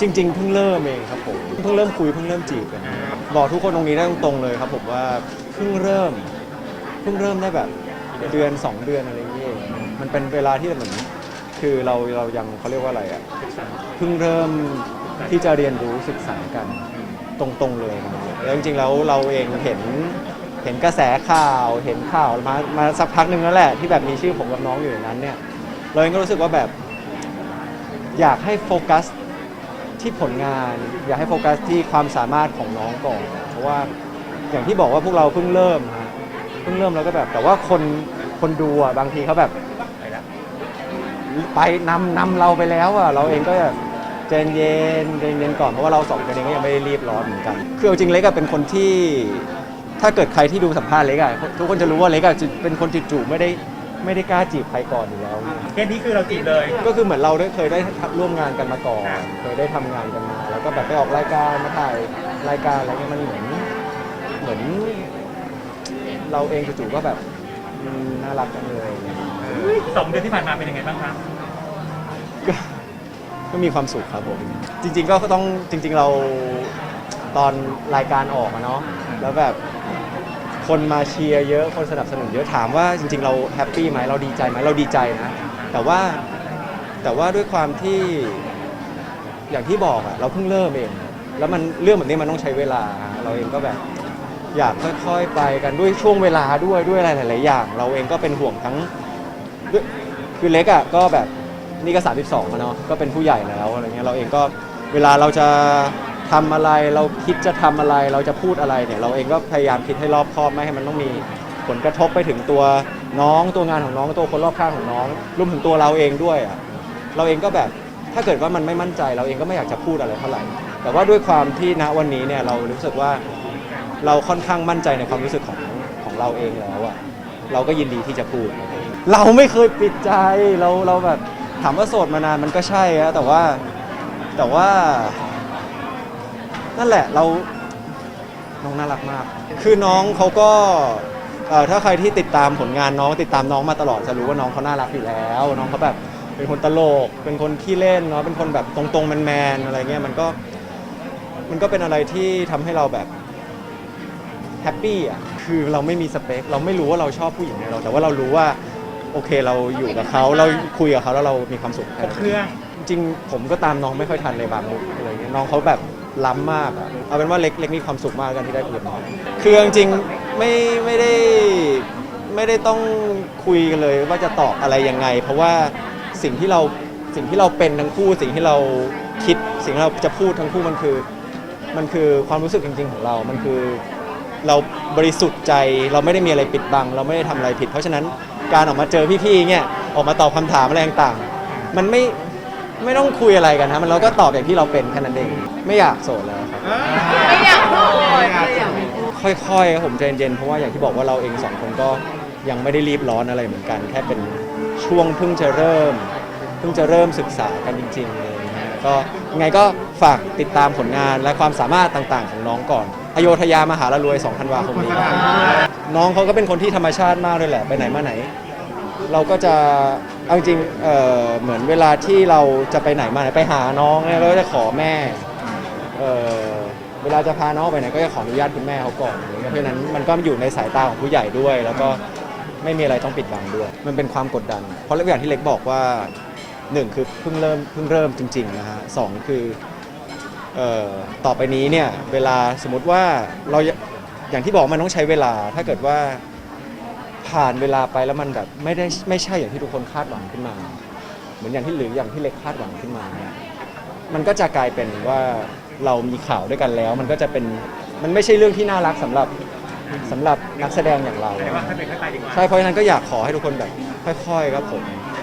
จริง ๆ เพิ่งเริ่มเองครับผมเพิ่งเริ่มคุยเพิ่งเริ่มจีบกันบอกทุกคนตรงนี้ได้ตรงๆเลยครับผมว่าเพิ่งเริ่มเพิ่งเริ่มได้แบบเดือนสองเดือนอะไรอย่างเงี้ยมันเป็นเวลาที่เหมือนคือเราเรายังเขาเรียกว่าอะไรอะเพิ่งเริ่มที่จะเรียนรู้ศึกษากันตรงๆเลยแล้วจริงๆแล้วเราเองเห็นเห็นกระแสข่าวเห็นข่าวมามาสักพักหนึ่งแล้วแหละที่แบบมีชื่อผมกับน้องอยู่ในนั้นเนี่ยเราเองก็รู้สึกว่าแบบ อยากให้โฟกัส ที่ผลงาน อยากให้โฟกัสที่ความสามารถของน้องก่อน เพราะว่าอย่างที่บอกว่าพวกเราเพิ่งเริ่มฮะเพิ่งเริ่มแล้วก็แบบ แต่ว่าคนคนดูอะบางทีเขาแบบ ไปนำนำเราไปแล้วอะเราเองก็แบบใจเย็นใจเย็นก่อนเพราะว่าเราสองคนเองก็ยังไม่ได้รีบร้อนเหมือนกันคือเอาจริงเล็กอะเป็นคนที่ ถ้าเกิดใครที่ดูสัมภาษณ์เล็กอะทุกคนจะรู้ว่าเล็กอะจะเป็นคนจู่ๆไม่ได้ ไม่ได้กล้าจีบใครก่อนอยู่แล้วแค่นี้คือเราจีบเลย ก็คือเหมือนเราได้เคยได้ร่วมงานกันมาก่อนเคยได้ทำงานกันมา แล้วก็แบบไปออกรายการมาถ่ายรายการอะไรเงี้ยมันเหมือนเหมือน เราเองจู่ๆก็แบบอืมน่ารักจังเลยสองเดือนที่ผ่านมาเป็นยังไงบ้างครับ ก็ก็มีความสุขครับผม จริง ๆ ก็ต้องจริง ๆเราตอนรายการออกอะเนาะแล้วแบบ คนมาเชียร์เยอะคนสนับสนุนเยอะถามว่าจริงๆ เราแฮปปี้ไหมเราดีใจไหมเราดีใจนะ แต่ว่าแต่ว่าด้วยความที่อย่างที่บอกอะเราเพิ่งเริ่มเอง แล้วมันเรื่องแบบนี้มันต้องใช้เวลา เราเองก็แบบอยากค่อยๆไปกันด้วยช่วงเวลาด้วยด้วยอะไรหลายๆอย่าง เราเองก็เป็นห่วงทั้งด้วยคือเล็กอะก็แบบนี่ก็32แล้วเนาะก็เป็นผู้ใหญ่แล้วอะไรเงี้ยเราเองก็เวลาเราจะ ทำอะไรเราคิดจะทำอะไรเราจะพูดอะไรเนี่ยเราเองก็พยายามคิดให้รอบคอบไม่ให้มันต้องมีผลกระทบไปถึงตัวน้องตัวงานของน้องตัวคนรอบข้างของน้องรวมถึงตัวเราเองด้วยอะเราเองก็แบบถ้าเกิดว่ามันไม่มั่นใจ เราเองก็ไม่อยากจะพูดอะไรเท่าไหร่ แต่ว่าด้วยความที่ณวันนี้เนี่ยเรารู้สึกว่าเราค่อนข้างมั่นใจในความรู้สึกของของเราเองแล้วอะเราก็ยินดีที่จะพูด เราไม่เคยปิดใจเราเราแบบถามว่าโสดมานานมันก็ใช่อะแต่ว่าแต่ว่า นั่นแหละเราน้องน่ารักมาก คือน้องเขาก็เอ่อถ้าใครที่ติดตามผลงานน้องติดตามน้องมาตลอดจะรู้ว่าน้องเขาน่ารักอยู่แล้ว น้องเขาแบบเป็นคนตลก เป็นคนขี้เล่นเนาะเป็นคนแบบตรงๆแมนๆอะไรเงี้ยมันก็มันก็เป็นอะไรที่ทำให้เราแบบแฮปปี้อะคือเราไม่มีสเปค เราไม่รู้ว่าเราชอบผู้หญิงในเรา แต่ว่าเรารู้ว่าโอเคเราอยู่กับเขาเราคุยกับเขาแล้วเรามีความสุขครบเครื่อง จริงๆผมก็ตามน้องไม่ค่อยทันเลยบางมุกอะไรเงี้ยน้องเขาแบบ ล้ำมากอะเอาเป็นว่าเล็กเล็กมีความสุขมากกันที่ได้คุยกับน้องคือจริงๆไม่ไม่ได้ไม่ได้ต้องคุยกันเลยว่าจะตอบอะไรยังไง เพราะว่าสิ่งที่เราสิ่งที่เราเป็นทั้งคู่สิ่งที่เราคิดสิ่งที่เราจะพูดทั้งคู่มันคือ มันคือความรู้สึกจริง ๆ ของเรา มันคือเราบริสุทธิ์ใจเราไม่ได้มีอะไรปิดบัง เราไม่ได้ทำอะไรผิด เพราะฉะนั้นการออกมาเจอพี่ๆเนี่ยออกมาตอบคำถามอะไรต่างๆมันไม่ ไม่ต้องคุยอะไรกันนะมันเราก็ตอบอย่างที่เราเป็นแค่นั้นเองไม่อยากโสดแล้วครับไม่อยากโดไม่อยากค่อยๆครับผมใจเย็นๆเพราะว่าอย่างที่บอกว่าเราเองสองคนก็ยังไม่ได้รีบร้อนอะไรเหมือนกัน แค่เป็นช่วงเพิ่งจะเริ่ม เพิ่งจะเริ่มศึกษากันจริงๆเลยนะก็ยังไงก็ฝากติดตามผลงานและความสามารถต่างๆ ของน้องก่อนอโยธยามหาละรวย2ธันวาคมนี้น้องเขาก็เป็นคนที่ธรรมชาติมากเลยแหละไปไหนมาไหน เราก็จะเอาจริงเอ่อเหมือนเวลาที่เราจะไปไหนมาไหนไปหาน้องเนี่ยเราก็จะขอแม่เอ่อเวลาจะพาน้องไปไหนก็จะขออนุญาตคุณแม่เขาก่อนเงี้ยเพราะฉะนั้นมันก็อยู่ในสายตาของผู้ใหญ่ด้วย แล้วก็ไม่มีอะไรต้องปิดบังด้วย มันเป็นความกดดัน เพราะอย่างที่เล็กบอกว่าหนึ่งคือเพิ่งเริ่มเพิ่งเริ่มจริงๆนะฮะสองคือเอ่อต่อไปนี้เนี่ยเวลาสมมติว่าเราอย่างที่บอกมันต้องใช้เวลาถ้าเกิดว่า ผ่านเวลาไปแล้วมันแบบไม่ได้ไม่ใช่อย่างที่ทุกคนคาดหวังขึ้นมา เหมือนอย่างที่หรืออย่างที่เล็กคาดหวังขึ้นมาเนี่ยมันก็จะกลายเป็นว่าเรามีข่าวด้วยกันแล้ว มันก็จะเป็นมันไม่ใช่เรื่องที่น่ารักสำหรับสำหรับนักแสดงอย่างเรา แต่ว่าถ้าเป็นข้างในดีกว่า ใช่เพราะฉะนั้นก็อยากขอให้ทุกคนแบบค่อยๆครับผม